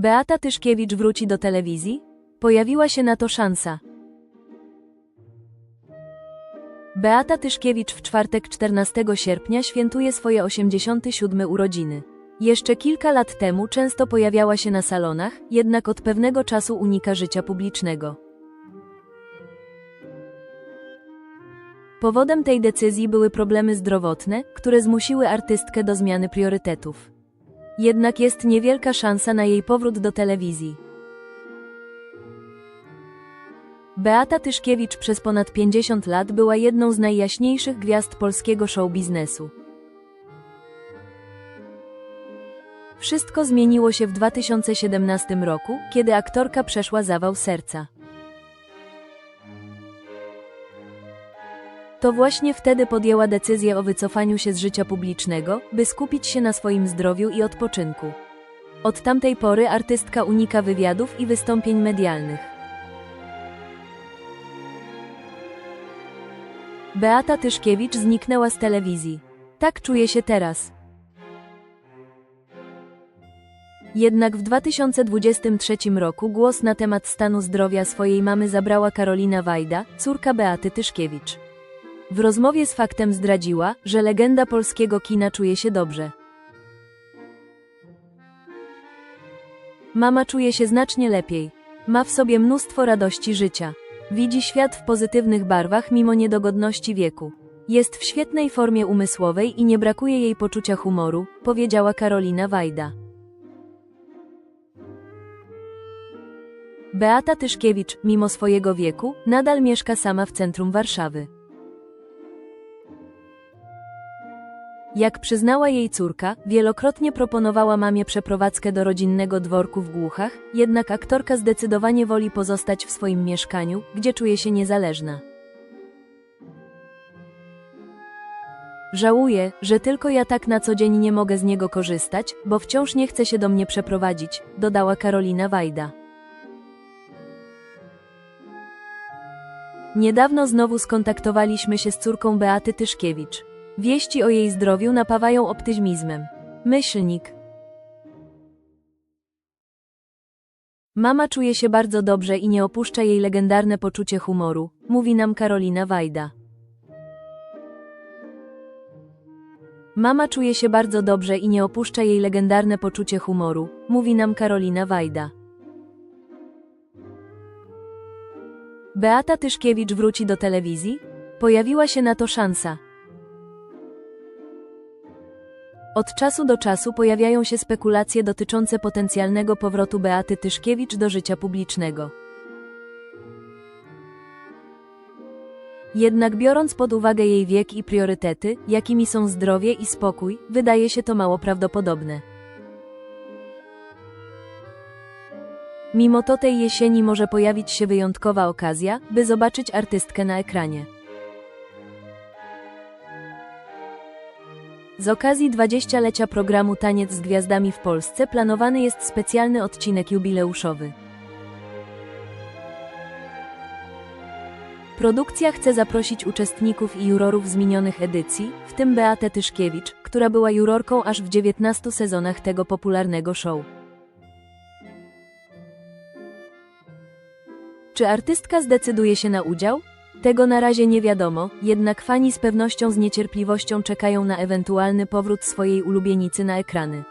Beata Tyszkiewicz wróci do telewizji? Pojawiła się na to szansa. Beata Tyszkiewicz w czwartek 14 sierpnia świętuje swoje 87 urodziny. Jeszcze kilka lat temu często pojawiała się na salonach, jednak od pewnego czasu unika życia publicznego. Powodem tej decyzji były problemy zdrowotne, które zmusiły artystkę do zmiany priorytetów. Jednak jest niewielka szansa na jej powrót do telewizji. Beata Tyszkiewicz przez ponad 50 lat była jedną z najjaśniejszych gwiazd polskiego show biznesu. Wszystko zmieniło się w 2017 roku, kiedy aktorka przeszła zawał serca. To właśnie wtedy podjęła decyzję o wycofaniu się z życia publicznego, by skupić się na swoim zdrowiu i odpoczynku. Od tamtej pory artystka unika wywiadów i wystąpień medialnych. Beata Tyszkiewicz zniknęła z telewizji. Tak czuje się teraz. Jednak w 2023 roku głos na temat stanu zdrowia swojej mamy zabrała Karolina Wajda, córka Beaty Tyszkiewicz. W rozmowie z faktem zdradziła, że legenda polskiego kina czuje się dobrze. Mama czuje się znacznie lepiej. Ma w sobie mnóstwo radości życia. Widzi świat w pozytywnych barwach mimo niedogodności wieku. Jest w świetnej formie umysłowej i nie brakuje jej poczucia humoru, powiedziała Karolina Wajda. Beata Tyszkiewicz, mimo swojego wieku, nadal mieszka sama w centrum Warszawy. Jak przyznała jej córka, wielokrotnie proponowała mamie przeprowadzkę do rodzinnego dworku w Głuchach, jednak aktorka zdecydowanie woli pozostać w swoim mieszkaniu, gdzie czuje się niezależna. Żałuję, że tylko ja tak na co dzień nie mogę z niego korzystać, bo wciąż nie chce się do mnie przeprowadzić, dodała Karolina Wajda. Niedawno znowu skontaktowaliśmy się z córką Beaty Tyszkiewicz. Wieści o jej zdrowiu napawają optymizmem. Myślnik. Mama czuje się bardzo dobrze i nie opuszcza jej legendarne poczucie humoru, mówi nam Karolina Wajda. Mama czuje się bardzo dobrze i nie opuszcza jej legendarne poczucie humoru, mówi nam Karolina Wajda. Beata Tyszkiewicz wróci do telewizji? Pojawiła się na to szansa. Od czasu do czasu pojawiają się spekulacje dotyczące potencjalnego powrotu Beaty Tyszkiewicz do życia publicznego. Jednak biorąc pod uwagę jej wiek i priorytety, jakimi są zdrowie i spokój, wydaje się to mało prawdopodobne. Mimo to tej jesieni może pojawić się wyjątkowa okazja, by zobaczyć artystkę na ekranie. Z okazji 20-lecia programu Taniec z Gwiazdami w Polsce planowany jest specjalny odcinek jubileuszowy. Produkcja chce zaprosić uczestników i jurorów z minionych edycji, w tym Beatę Tyszkiewicz, która była jurorką aż w 19 sezonach tego popularnego show. Czy artystka zdecyduje się na udział? Tego na razie nie wiadomo, jednak fani z pewnością z niecierpliwością czekają na ewentualny powrót swojej ulubienicy na ekrany.